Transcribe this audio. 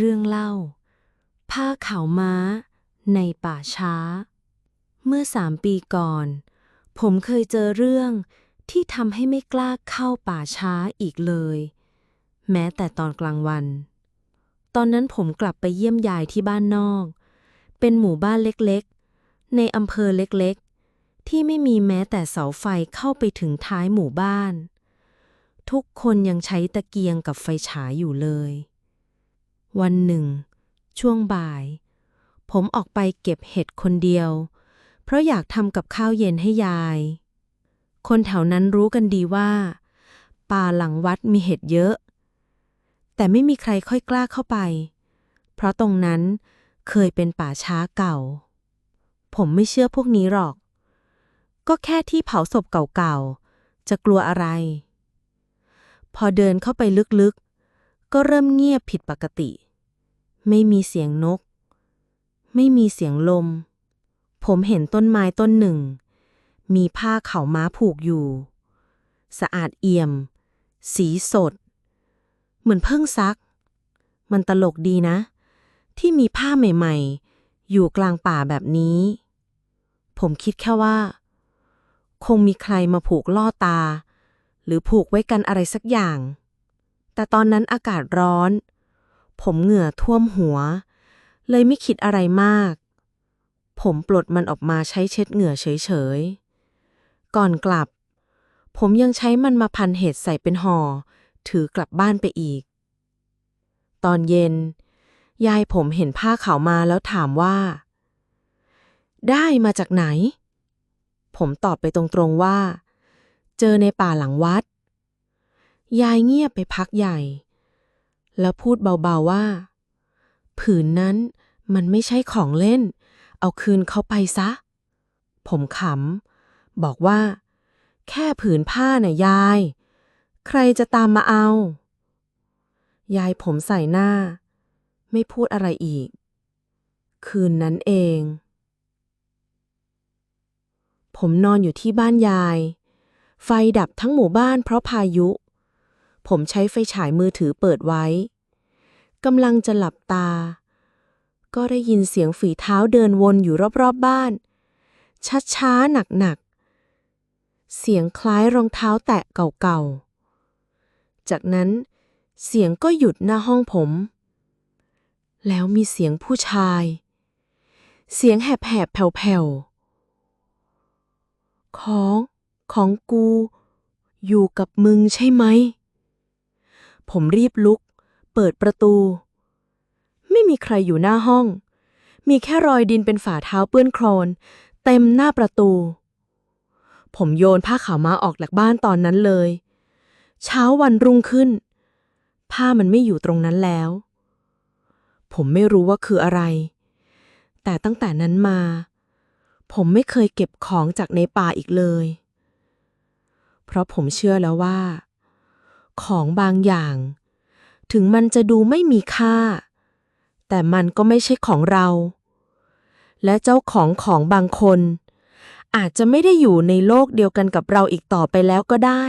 เรื่องเล่า ผ้าขาวม้า ในป่าช้า เมื่อสามปีก่อน ผมเคยเจอเรื่องที่ทำให้ไม่กล้าเข้าป่าช้าอีกเลย แม้แต่ตอนกลางวัน ตอนนั้นผมกลับไปเยี่ยมยายที่บ้านนอก เป็นหมู่บ้านเล็กๆ ในอำเภอเล็กๆ ที่ไม่มีแม้แต่เสาไฟเข้าไปถึงท้ายหมู่บ้าน ทุกคนยังใช้ตะเกียงกับไฟฉายอยู่เลย วันหนึ่ง ช่วงบ่าย ผมออกไปเก็บเห็ดคนเดียว เพราะอยากทำกับข้าวเย็นให้ยาย คนแถวนั้นรู้กันดีว่า ป่าหลังวัดมีเห็ดเยอะ แต่ไม่มีใครค่อยกล้าเข้าไป เพราะตรงนั้นเคยเป็นป่าช้าเก่า ผมไม่เชื่อพวกนี้หรอก ก็แค่ที่เผาศพเก่าๆ จะกลัวอะไร พอเดินเข้าไปลึกๆ ก็เริ่มเงียบผิดปกติ ไม่มีเสียงนก ไม่มีเสียงลม ผมเห็นต้นไม้ต้นหนึ่ง มีผ้าเขาม้าผูกอยู่ สะอาดเอี่ยม สีสด เหมือนเพิ่งซัก มันตลกดีนะ ที่มีผ้าใหม่ ๆ อยู่กลางป่าแบบนี้ ผมคิดแค่ว่า คงมีใครมาผูกล่อตา หรือผูกไว้กันอะไรสักอย่าง แต่ตอนนั้นอากาศร้อน ผมเหงื่อท่วมหัว เลยไม่คิดอะไรมาก ผมปลดมันออกมาใช้เช็ดเหงื่อเฉยๆ ก่อนกลับ ผมยังใช้มันมาพันเห็ดใส่เป็นห่อ ถือกลับบ้านไปอีก ตอนเย็น ยายผมเห็นผ้าขาวมาแล้วถามว่า ได้มาจากไหน ผมตอบไปตรงๆว่า เจอในป่าหลังวัด ยายเงียบไปพักใหญ่ แล้วพูดเบาๆว่า ผืนนั้นมันไม่ใช่ของเล่น เอาคืนเขาไปซะ ผมขำ บอกว่า แค่ผืนผ้าน่ะยาย ใครจะตามมาเอา ยายผมใส่หน้า ไม่พูดอะไรอีก คืนนั้นเอง ผมนอนอยู่ที่บ้านยาย ไฟดับทั้งหมู่บ้านเพราะพายุ ผมใช้ไฟฉายมือถือเปิดไว้กำลังจะหลับตา ก็ได้ยินเสียงฝีเท้าเดินวนอยู่รอบๆบบ้าน ช้าๆหนักๆ เสียงคล้ายรองเท้าแตะเก่าๆ จากนั้นเสียงก็หยุดหน้าห้องผม แล้วมีเสียงผู้ชาย เสียงแหบๆ แผ่วๆ ของ ของกู อยู่กับมึงใช่ไหม ผมรีบลุก เปิดประตู ไม่มีใครอยู่หน้าห้อง มีแค่รอยดินเป็นฝ่าเท้าเปื้อนโคลน เต็มหน้าประตู ผมโยนผ้าขาวม้าออกจากบ้านตอนนั้นเลย เช้าวันรุ่งขึ้น ผ้ามันไม่อยู่ตรงนั้นแล้ว ผมไม่รู้ว่าคืออะไร แต่ตั้งแต่นั้นมา ผมไม่เคยเก็บของจากในป่าอีกเลย เพราะผมเชื่อแล้วว่า ของบางอย่าง ถึงมันจะดูไม่มีค่า แต่มันก็ไม่ใช่ของเรา และเจ้าของของบางคน อาจจะไม่ได้อยู่ในโลกเดียวกันกับเราอีกต่อไปแล้วก็ได้